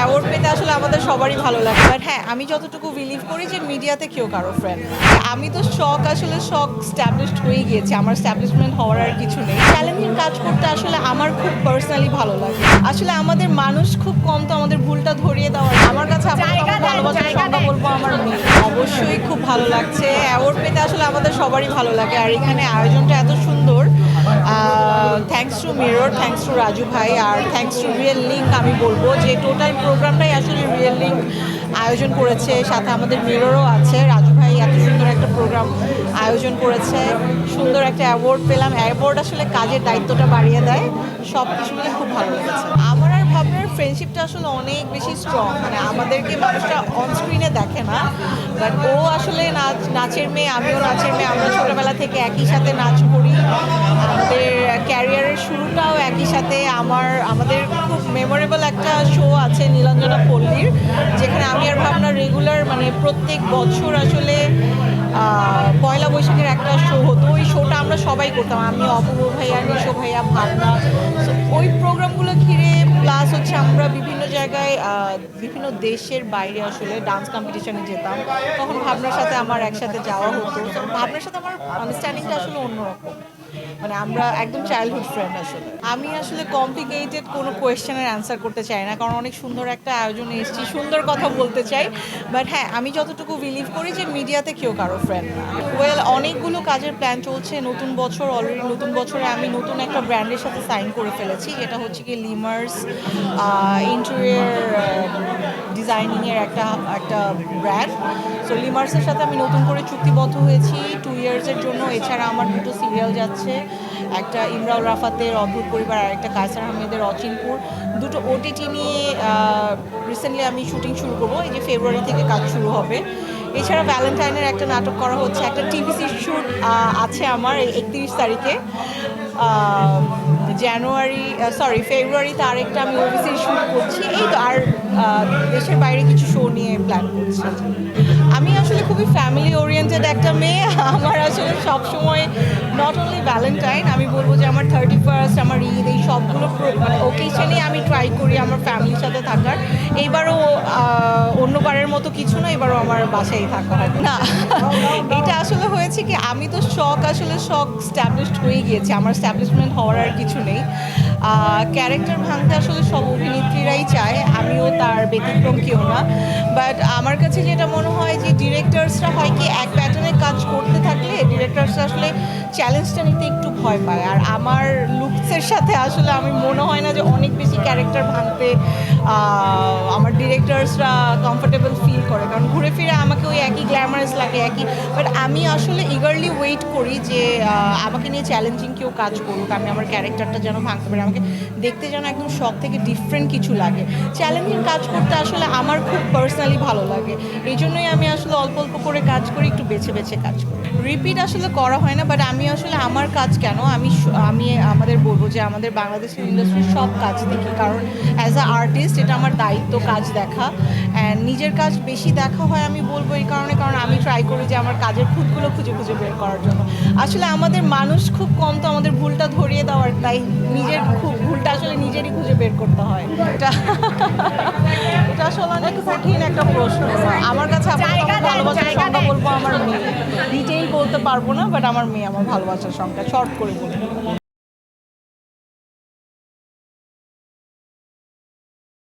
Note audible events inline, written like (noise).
Award পেতে আসলে আমাদের সবারই ভালো লাগে। বাট হ্যাঁ আমি যতটুকু বিলিভ করি যে মিডিয়াতে কেউ কারও ফ্রেন্ড আমি তো শখ আসলে শখ স্ট্যাবলিশড হয়ে গিয়েছে। আমার স্ট্যাবলিশমেন্ট হওয়ার আর কিছু নেই। চ্যালেঞ্জিং কাজ করতে আসলে আমার খুব পার্সোনালি ভালো লাগে। আসলে আমাদের মানুষ খুব কম তো আমাদের ভুলটা ধরিয়ে দেওয়ার আমার কাছে ভালোবাসার সংখ্যা বলব আমার অবশ্যই খুব ভালো লাগছে। অ্যাওয়ার্ড পেতে আসলে আমাদের সবারই ভালো লাগে। আর এখানে আয়োজনটা এত সুন্দর thanks to mirror thanks to Raju ভাই, আর থ্যাংকস টু রিয়েল লিঙ্ক আমি বলব যে টোটাল প্রোগ্রামটাই আসলে রিয়েল লিঙ্ক আয়োজন করেছে। সাথে আমাদের মিররও আছে। রাজু ভাই এত সুন্দর একটা প্রোগ্রাম আয়োজন করেছে। সুন্দর একটা অ্যাওয়ার্ড পেলাম। অ্যাওয়ার্ড আসলে কাজের দায়িত্বটা বাড়িয়ে দেয়। সব কিছু খুব ভালো লেগেছে। ফ্রেন্ডশিপটা আসলে অনেক বেশি স্ট্রং মানে আমাদেরকে মানুষটা অন স্ক্রিনে দেখে না বাট ও আসলে নাচ, নাচের মেয়ে, আমিও নাচের মেয়ে, আমরা ছোটোবেলা থেকে একই সাথে নাচ করি। আমাদের ক্যারিয়ারের শুরুটাও একই সাথে। আমার, আমাদের খুব মেমোরেবল একটা শো আছে নীলাঞ্জনা পল্লীর, যেখানে আমি আর ভাবনা রেগুলার মানে প্রত্যেক বছর আসলে পয়লা বৈশাখের একটা শো হতো। সবাই করতাম। আমি অপূর্ব ভাইয়া নিশো ভাইয়া, ভাবনা। ওই প্রোগ্রামগুলো ঘিরে প্লাস হচ্ছে আমরা বিভিন্ন জায়গায় বিভিন্ন দেশের বাইরে আসলে ডান্স কম্পিটিশনে যেতাম। তখন ভাবনার সাথে আমার একসাথে যাওয়া হতো। ভাবনার সাথে আমার আন্ডারস্ট্যান্ডিংটা আসলে অন্যরকম। মানে আমরা একদম চাইল্ডহুড ফ্রেন্ড আসলে। আমি আসলে কমপ্লিকেটেড কোনো কোয়েশ্চেনের অ্যান্সার করতে চাই না। কারণ অনেক সুন্দর একটা আয়োজনে এসেছি, সুন্দর কথা বলতে চাই। বাট হ্যাঁ আমি যতটুকু বিলিভ করি যে মিডিয়াতে কেউ কারও ফ্রেন্ড না। ওয়েল অনেকগুলো কাজের প্ল্যান চলছে। নতুন বছর অলরেডি নতুন বছরে আমি নতুন একটা ব্র্যান্ডের সাথে সাইন করে ফেলেছি। যেটা হচ্ছে কি লিমার্স ডিজাইনিংয়ের একটা একটা ব্র্যান্ড সো লিমার্সের সাথে আমি নতুন করে চুক্তিবদ্ধ হয়েছি। টু ইয়ার্সের জন্য এছাড়া আমার দুটো সিরিয়াল যাচ্ছে। একটা ইমরাউল রাফাতের অদ্ভুত পরিবার আর একটা কায়সার আহমেদের অচিনপুর। দুটো ওটিটি নিয়ে রিসেন্টলি আমি শুটিং শুরু করব। এই যে ফেব্রুয়ারি থেকে কাজ শুরু হবে। এছাড়া ভ্যালেন্টাইনের একটা নাটক করা হচ্ছে। একটা টিভিসি শ্যুট আছে আমার একত্রিশ তারিখে। জানুয়ারি সরি ফেব্রুয়ারিতে আরেকটা আমি ওবিসির শুট করছি। এই তো, আর দেশের বাইরে কিছু শো নিয়ে প্ল্যান করছি। আমি আসলে খুবই ফ্যামিলি ওরিয়েন্টেড একটা মেয়ে। আমার আসলে সবসময় নট অনলি ভ্যালেন্টাইন আমি বলব যে আমার থার্টি ফার্স্ট আমার ঈদ, এই সবগুলো ওকেশনে আমি ট্রাই করি আমার ফ্যামিলির সাথে থাকার। এইবারও অন্যবারের মতো কিছু না, এবারও আমার বাসায় থাকা হবে না, এটা আসলে হয়েছে কি, আমি তো শখ, আসলে শখ স্ট্যাবলিশড হয়ে গিয়েছে। আমার স্ট্যাবলিশমেন্ট হওয়ার আর কিছু নেই। ক্যারেক্টার ভাঙতে আসলে সব অভিনেত্রীরাই চায়, আমিও তার ব্যতিক্রম কেউ না। বাট আমার কাছে যেটা মনে হয় যে ডিরেক্টরসরা হয় কি, এক প্যাটার্নে কাজ করতে থাকলে ডিরেক্টরসরা আসলে চ্যালেঞ্জটা নিতে একটু ভয় পায়। আর আমার লুকসের সাথে আসলে আমি মনে হয় না যে অনেক বেশি ক্যারেক্টার ভাঙতে ডিরেক্টরসরা কমফোর্টেবল ফিল করে, কারণ ঘুরে ফিরে আমাকে ওই একই গ্ল্যামারাস লাগে, একই বাট আমি আসলে ইগারলি ওয়েট করি যে আমাকে নিয়ে চ্যালেঞ্জিং কেউ কাজ করুক, আমি আমার ক্যারেক্টারটা যেন ভাঙতে পারি, আমাকে দেখতে যেন একদম শখ থেকে ডিফারেন্ট কিছু লাগে। চ্যালেঞ্জিং কাজ করতে আসলে আমার খুব পার্সোনালি ভালো লাগে, এই জন্যই আমি আসলে অল্প অল্প করে কাজ করি, একটু বেছে বেছে কাজ করি। রিপিট আসলে করা হয় না বাট আমি আসলে আমার কাজ কেন, আমি আমি আমাদের বলব যে আমাদের বাংলাদেশের ইন্ডাস্ট্রির সব কাজ দেখি, কারণ অ্যাজ আ আর্টিস্ট এটা আমার দায়িত্ব কাজ দেখা। অ্যান্ড নিজের কাজ বেশি দেখা হয় আমি বলব এই কারণে কারণ আমি ট্রাই করি যে আমার কাজের খুঁতগুলো খুঁজে খুঁজে বের করার জন্য। আসলে আমাদের মানুষ খুব কম তো আমাদের ভুলটা ধরিয়ে দেওয়ার তাই নিজের খুব ভুলটা আসলে নিজেরই খুঁজে বের করতে হয়। এটা (laughs) এটা আসলে অনেক কঠিন একটা প্রশ্ন। আমার কাছে ভালোবাসার সংখ্যা বলব আমার মেয়ে। নিজেই বলতে পারব না বাট আমার মেয়ে আমার ভালোবাসার সংখ্যা শর্ট করে বলব